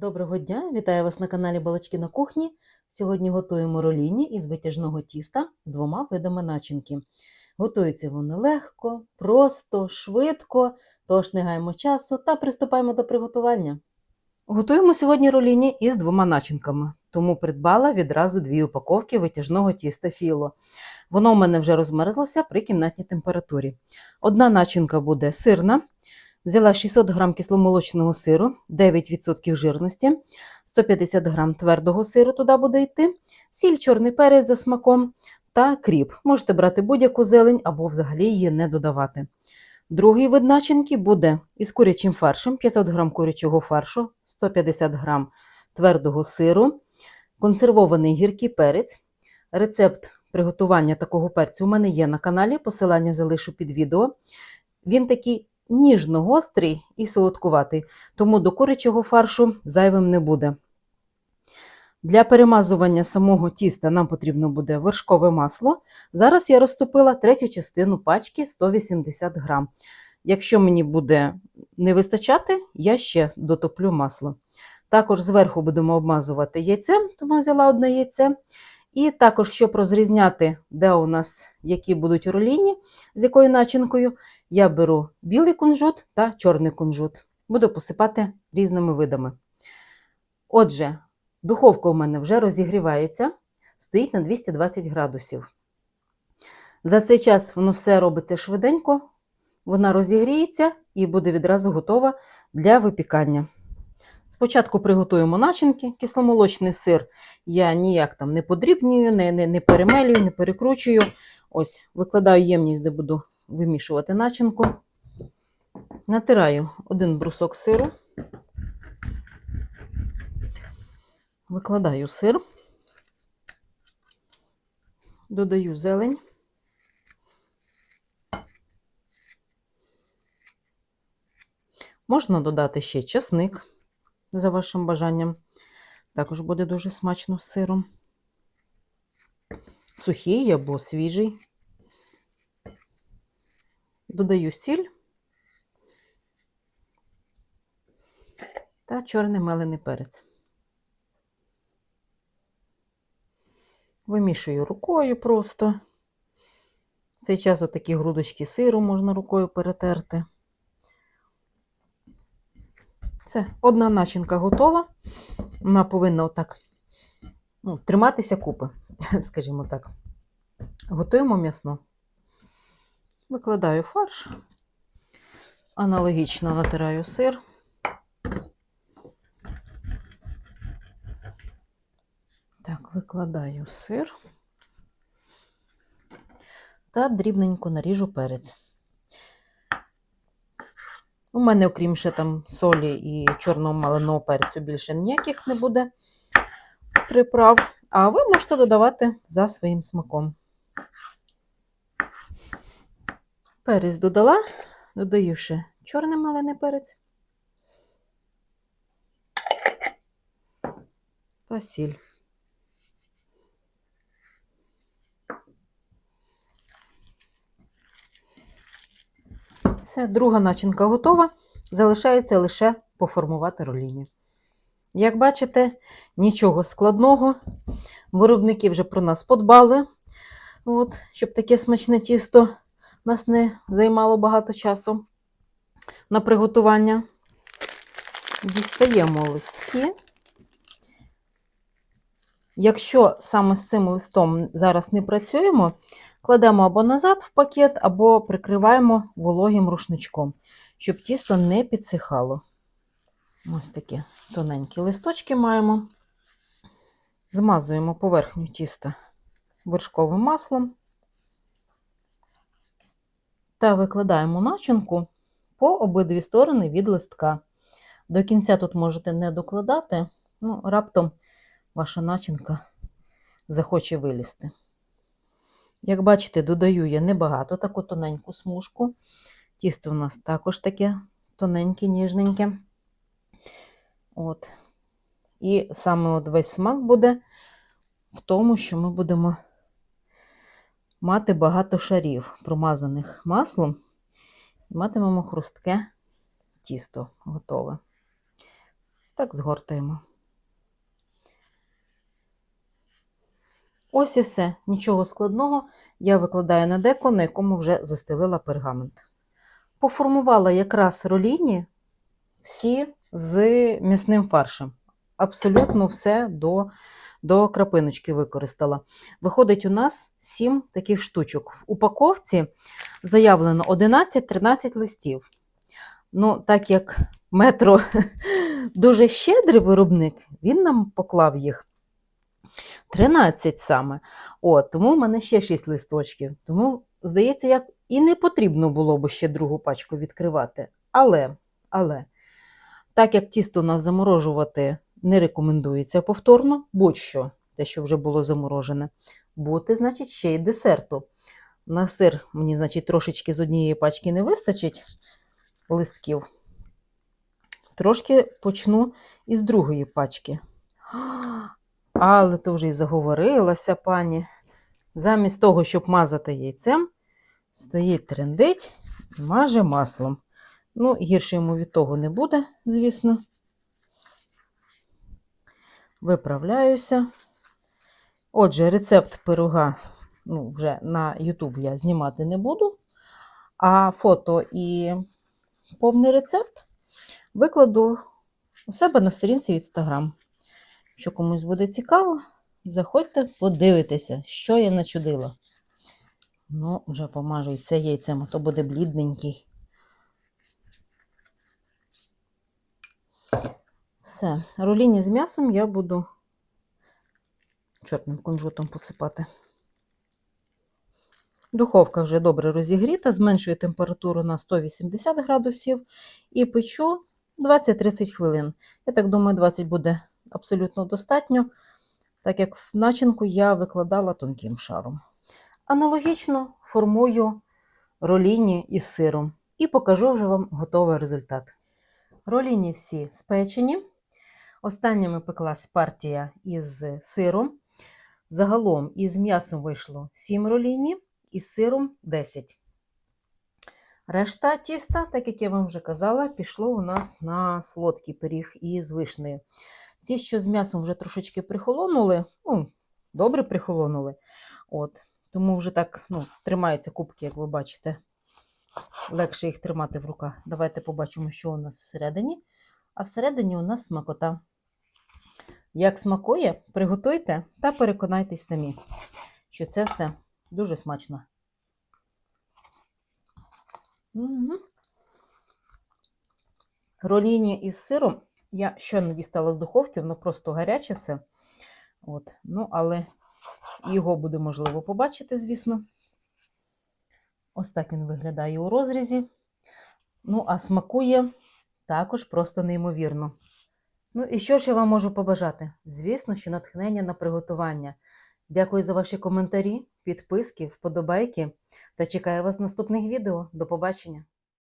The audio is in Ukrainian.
Доброго дня! Вітаю вас на каналі Балачки на кухні. Сьогодні готуємо роліні із витяжного тіста двома видами начинки. Готуються вони легко, просто, швидко, тож не гаємо часу та приступаємо до приготування. Готуємо сьогодні роліні із двома начинками, тому придбала відразу дві упаковки витяжного тіста філо. Воно в мене вже розмерзлося при кімнатній температурі. Одна начинка буде сирна. Взяла 600 г кисломолочного сиру, 9% жирності, 150 г твердого сиру туди буде йти, сіль, чорний перець за смаком та кріп. Можете брати будь-яку зелень або взагалі її не додавати. Другий вид начинки буде із курячим фаршем, 500 г курячого фаршу, 150 г твердого сиру, консервований гіркий перець. Рецепт приготування такого перцю у мене є на каналі, посилання залишу під відео. Він такий ніжно-гострий і солодкуватий, тому до курячого фаршу зайвим не буде. Для перемазування самого тіста нам потрібно буде вершкове масло. Зараз я розтопила третю частину пачки 180 грам. Якщо мені буде не вистачати, я ще дотоплю масло. Також зверху будемо обмазувати яйцем, тому взяла одне яйце. І також, щоб розрізняти, де у нас які будуть роліні, з якою начинкою, я беру білий кунжут та чорний кунжут. Буду посипати різними видами. Отже, духовка у мене вже розігрівається, стоїть на 220 градусів. За цей час воно все робиться швиденько, вона розігріється і буде відразу готова для випікання. Спочатку приготуємо начинки, кисломолочний сир я ніяк там не подрібнюю, не, не, не перемелюю, не перекручую. Ось, викладаю ємність, де буду вимішувати начинку. Натираю один брусок сиру, викладаю сир, додаю зелень. Можна додати ще часник за вашим бажанням. Також буде дуже смачно з сиром. Сухий або свіжий. Додаю сіль та чорний мелений перець. Вимішую рукою просто. В цей час отакі грудочки сиру можна рукою перетерти. Це одна начинка готова. Вона повинна отак ну, триматися купи, скажімо так. Готуємо м'ясно. Викладаю фарш, аналогічно натираю сир. Так, викладаю сир та дрібненько наріжу перець. У мене, окрім ще там солі і чорного маленого перцю, більше ніяких не буде приправ, а ви можете додавати за своїм смаком. Перець додала, додаю ще чорний малений перець та сіль. Все, друга начинка готова. Залишається лише поформувати роліні. Як бачите, нічого складного. Виробники вже про нас подбали, От, щоб таке смачне тісто нас не займало багато часу на приготування. Дістаємо листки. Якщо саме з цим листом зараз не працюємо, Кладемо або назад в пакет, або прикриваємо вологим рушничком, щоб тісто не підсихало. Ось такі тоненькі листочки маємо. Змазуємо поверхню тіста вершковим маслом та викладаємо начинку по обидві сторони від листка. До кінця тут можете не докладати, ну, раптом ваша начинка захоче вилізти. Як бачите, додаю я небагато таку тоненьку смужку. Тісто у нас також таке тоненьке, ніжненьке. От. І саме от весь смак буде в тому, що ми будемо мати багато шарів, промазаних маслом, і матимемо хрустке тісто готове. Ось так згортаємо. Ось і все. Нічого складного. Я викладаю на деко, на якому вже застелила пергамент. Поформувала якраз роліні всі з м'ясним фаршем. Абсолютно все до, до крапиночки використала. Виходить, у нас 7 таких штучок. В упаковці заявлено 11-13 листів. Ну, так як метро дуже щедрий виробник, він нам поклав їх 13 саме. От, тому в мене ще 6 листочків. Тому, здається, як і не потрібно було б ще другу пачку відкривати. Але, але, так як тісто у нас заморожувати не рекомендується повторно, будь-що, те, що вже було заморожене, бути, значить, ще й десерту. На сир мені, значить, трошечки з однієї пачки не вистачить листків. Трошки почну із другої пачки. Але то вже й заговорилася пані. Замість того, щоб мазати яйцем, стоїть трендить і маже маслом. Ну, гірше йому від того не буде, звісно. Виправляюся. Отже, рецепт пирога ну, вже на YouTube я знімати не буду, а фото і повний рецепт викладу у себе на сторінці в Instagram. Якщо комусь буде цікаво, заходьте, подивитися, що я начудила. Ну, вже помажу і це яйцем, а то буде блідненький. Все, руліні з м'ясом я буду чорним кунжутом посипати. Духовка вже добре розігріта, зменшую температуру на 180 градусів і печу 20-30 хвилин. Я так думаю, 20 буде абсолютно достатньо, так як в начинку я викладала тонким шаром. Аналогічно формую роліні із сиром і покажу вже вам готовий результат. Роліні всі спечені. Останніми пеклась партія із сиром. Загалом із м'ясом вийшло 7 роліні, із сиром 10. Решта тіста, так як я вам вже казала, пішло у нас на солодкий пиріг із вишнею. Ті, що з м'ясом вже трошечки прихолонули, ну, добре прихолонули. От, тому вже так ну, тримаються кубки, як ви бачите. Легше їх тримати в руках. Давайте побачимо, що у нас всередині. А всередині у нас смакота. Як смакує, приготуйте та переконайтесь самі, що це все дуже смачно. Угу. Роліні із сиром я щойно дістала з духовки, воно просто гаряче все. От. Ну, але його буде можливо побачити, звісно. Ось так він виглядає у розрізі. Ну, а смакує також просто неймовірно. Ну і що ж я вам можу побажати? Звісно, що натхнення на приготування. Дякую за ваші коментарі, підписки, вподобайки та чекаю вас в наступних відео. До побачення!